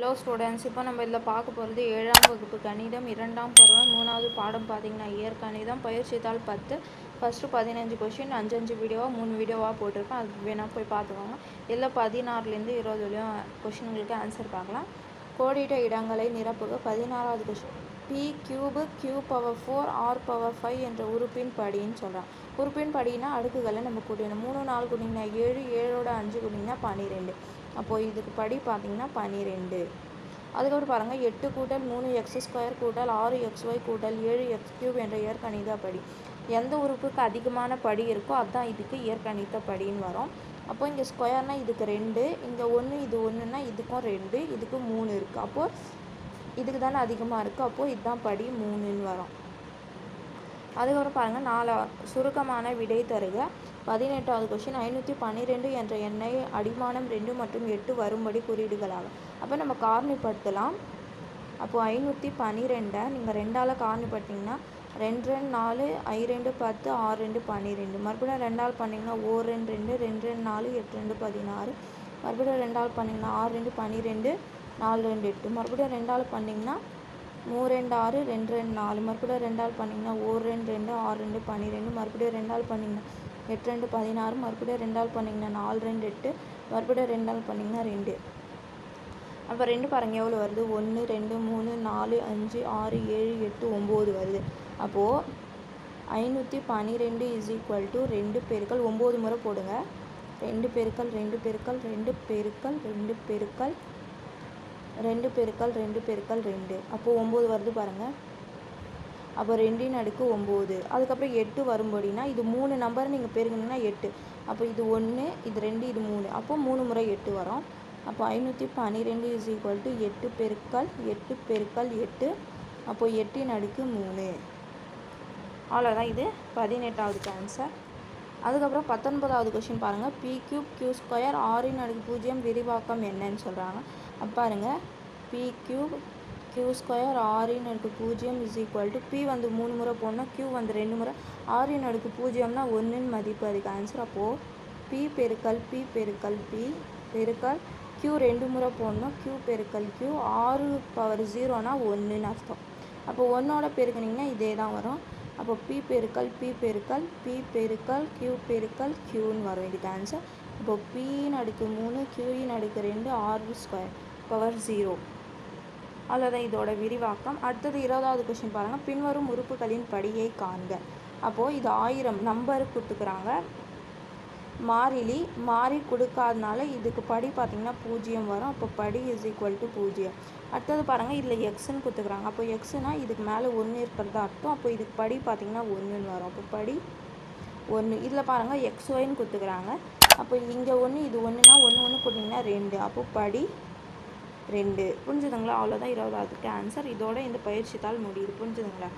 Hello students இப்போ நம்ம இதில் பார்க்க போகிறது ஏழாம் வகுப்பு கணிதம் இரண்டாம் பருவம் மூணாவது பாடம் பார்த்தீங்கன்னா இயற்கணிதம் பயிற்சித்தாள் பத்து ஃபஸ்ட்டு பதினஞ்சு கொஷின் அஞ்சு அஞ்சு வீடியோவாக மூணு வீடியோவாக போட்டிருக்கேன் அது வேணால் போய் பார்த்துக்கோங்க. இதில் பதினாறுலேருந்து இருபது வரையும் கொஷின்களுக்கு ஆன்சர் பார்க்கலாம். கோடிட்ட இடங்களை நிரப்புக. பதினாறாவது question P cube Q power four R power five என்ற உறுப்பின் படின்னு சொல்கிறான் உறுப்பின் படினா அடுக்குகளை நம்ம கூட்டிடணும். மூணு நாலு கூட்டிங்கன்னா ஏழு ஏழோட அஞ்சு கூட்டிங்கன்னா பன்னிரெண்டு. அப்போது இதுக்கு படி பார்த்திங்கன்னா பன்னிரெண்டு அதுக்கப்புறம் பாருங்கள் எட்டு கூட்டல் மூணு எக்ஸ் ஸ்கொயர் கூட்டல் ஆறு எக்ஸ் ஒய் கூட்டல் ஏழு எக்ஸ் கியூப் என்ற இயற்கணித படி. எந்த உறுப்புக்கு அதிகமான படி இருக்கோ அதுதான் இதுக்கு இயற்கணித படின்னு வரும். அப்போ இங்கே ஸ்கொயர்னால் இதுக்கு ரெண்டு இங்கே ஒன்று இது ஒன்றுனா இதுக்கும் ரெண்டு இதுக்கு மூணு இருக்குது அப்போது இதுக்கு தானே அதிகமாக இருக்குது அப்போது இதுதான் படி மூணுன்னு வரும். அதுக்கப்புறம் பாருங்கள் நாலா சுருக்கமான விடை தருக. பதினெட்டாவது கொஷின் ஐநூற்றி பன்னிரெண்டு என்ற எண்ணை அடிமானம் ரெண்டு மற்றும் எட்டு வரும்படி குறியீடுகளாகும் அப்போ நம்ம காரணிப்படுத்தலாம். அப்போது ஐநூற்றி பன்னிரெண்டை நீங்கள் ரெண்டால் காரணிப்படுத்திங்கன்னா ரெண்டு ரெண்டு நாலு ஐ ரெண்டு பத்து ஆறு ரெண்டு பன்னிரெண்டு. மறுபடியும் ரெண்டால் பண்ணிங்கன்னா ஓ ரெண்டு ரெண்டு ரெண்டு ரெண்டு நாலு எட்டு ரெண்டு பதினாறு. மறுபடியும் ரெண்டால் பண்ணிங்கன்னா ஆறு ரெண்டு பன்னிரெண்டு நாலு ரெண்டு எட்டு. மறுபடியும் ரெண்டால் பண்ணிங்கன்னா மூணு ரெண்டு ஆறு ரெண்டு ரெண்டு நாலு. மறுபடியும் ரெண்டால் பண்ணிங்கன்னா ஒரு ரெண்டு ரெண்டு ஆறு ரெண்டு பன்னிரெண்டு. மறுபடியும் ரெண்டால் பண்ணிங்கன்னா எட்டு ரெண்டு பதினாறு மறுபடியும் ரெண்டால் பண்ணிங்கன்னா நாலு ரெண்டு எட்டு மறுபடியும் ரெண்டால் பண்ணிங்கன்னா ரெண்டு. அப்போ ரெண்டு பாருங்கள் எவ்வளோ வருது? ஒன்று ரெண்டு மூணு நாலு அஞ்சு ஆறு ஏழு எட்டு ஒம்பது வருது. அப்போது ஐநூற்றி பன்னிரெண்டு இஸ் ஈக்குவல் டு ரெண்டு பெருக்கள் ஒம்பது முறை போடுங்க. ரெண்டு பெருக்கள் ரெண்டு பெருக்கள் ரெண்டு பெருக்கள் ரெண்டு பெருக்கள் ரெண்டு பெருக்கல் ரெண்டு பெருக்கள் ரெண்டு. அப்போது ஒம்பது வருது பாருங்கள் அப்போ ரெண்டின் அடுக்கு ஒம்பது. அதுக்கப்புறம் எட்டு வரும்படினா இது மூணு நம்பர் நீங்கள் பெருக்கணுன்னா எட்டு. அப்போ இது ஒன்று இது ரெண்டு இது மூணு. அப்போ மூணு முறை எட்டு வரும். அப்போ ஐநூற்றி பன்னிரெண்டு இஸ் ஈக்குவல் டு எட்டு பெருக்கல் எட்டு பெருக்கல் எட்டு. அப்போது எட்டின் அடுக்கு மூணு. அவ்வளோதான் இது பதினெட்டாவது ஆன்சர் அதுக்கப்புறம் பத்தொன்பதாவது கொஷின் பாருங்கள் பி கியூப் கியூ ஸ்கொயர் ஆறின் அடுக்கு பூஜ்ஜியம் விரிவாக்கம் என்னன்னு சொல்கிறாங்க அப்போ பாருங்கள் பி கியூப் க்யூ ஸ்கொயர் ஆறின் அடுக்கு பூஜ்ஜியம் இஸ் ஈக்குவல் டு பி வந்து மூணு முறை போடணும் கியூ வந்து ரெண்டு முறை. ஆறின் அடுக்கு பூஜ்ஜியம்னா ஒன்றுன்னு மதிப்பு அதுக்கு ஆன்சர் அப்போது பி பெருக்கல் பி பெருக்கல் பி பெருக்கல் கியூ ரெண்டு முறை போடணும். கியூ பெருக்கல் கியூ ஆறு பவர் ஜீரோனா ஒன்றுன்னு அர்த்தம். அப்போ ஒன்றோட பெருக்குனிங்கன்னா இதே தான் வரும். அப்போ பி பெருக்கல் பி பெருக்கல் பி பெருக்கல் கியூ பெருக்கல் கியூன்னு வரும் இதுக்கு ஆன்சர் இப்போ பின்னு அடுக்கு மூணு கியூயின் அடுக்கு ரெண்டு ஆறு ஸ்கொயர் பவர் ஜீரோ அவ்வளோதான் இதோட விரிவாக்கம் அடுத்தது இருபதாவது கொஷின் பாருங்கள் பின்வரும் உறுப்புகளின் படியை காண்க. அப்போது இது ஆயிரம் நம்பர் கொடுத்துக்கிறாங்க. மாறிலி மாறி கொடுக்காதனால இதுக்கு படி பார்த்திங்கன்னா பூஜ்ஜியம் வரும். அப்போ படி இஸ் ஈக்குவல் டு பூஜ்ஜியம். அடுத்தது பாருங்கள் இதில் எக்ஸ்ன்னு கொடுத்துக்குறாங்க. அப்போ எக்ஸுனா இதுக்கு மேலே ஒன்று இருக்கிறதா அர்த்தம். அப்போ இதுக்கு படி பார்த்திங்கன்னா ஒன்றுன்னு வரும். அப்போ படி ஒன்று இதில் பாருங்கள் எக்ஸ் ஒய்ன்னு கொடுத்துக்குறாங்க. அப்போ இங்கே ஒன்று இது ஒன்றுனா ஒன்று ஒன்று கொடுத்தீங்கன்னா ரெண்டு. அப்போ படி ரெண்டு. புரிஞ்சுதுங்களா? அவ்வளோதான் இருபதாவதுக்கு ஆன்சர் இதோட இந்த பயிற்சி தாள் முடியுது. புரிஞ்சுதுங்களா?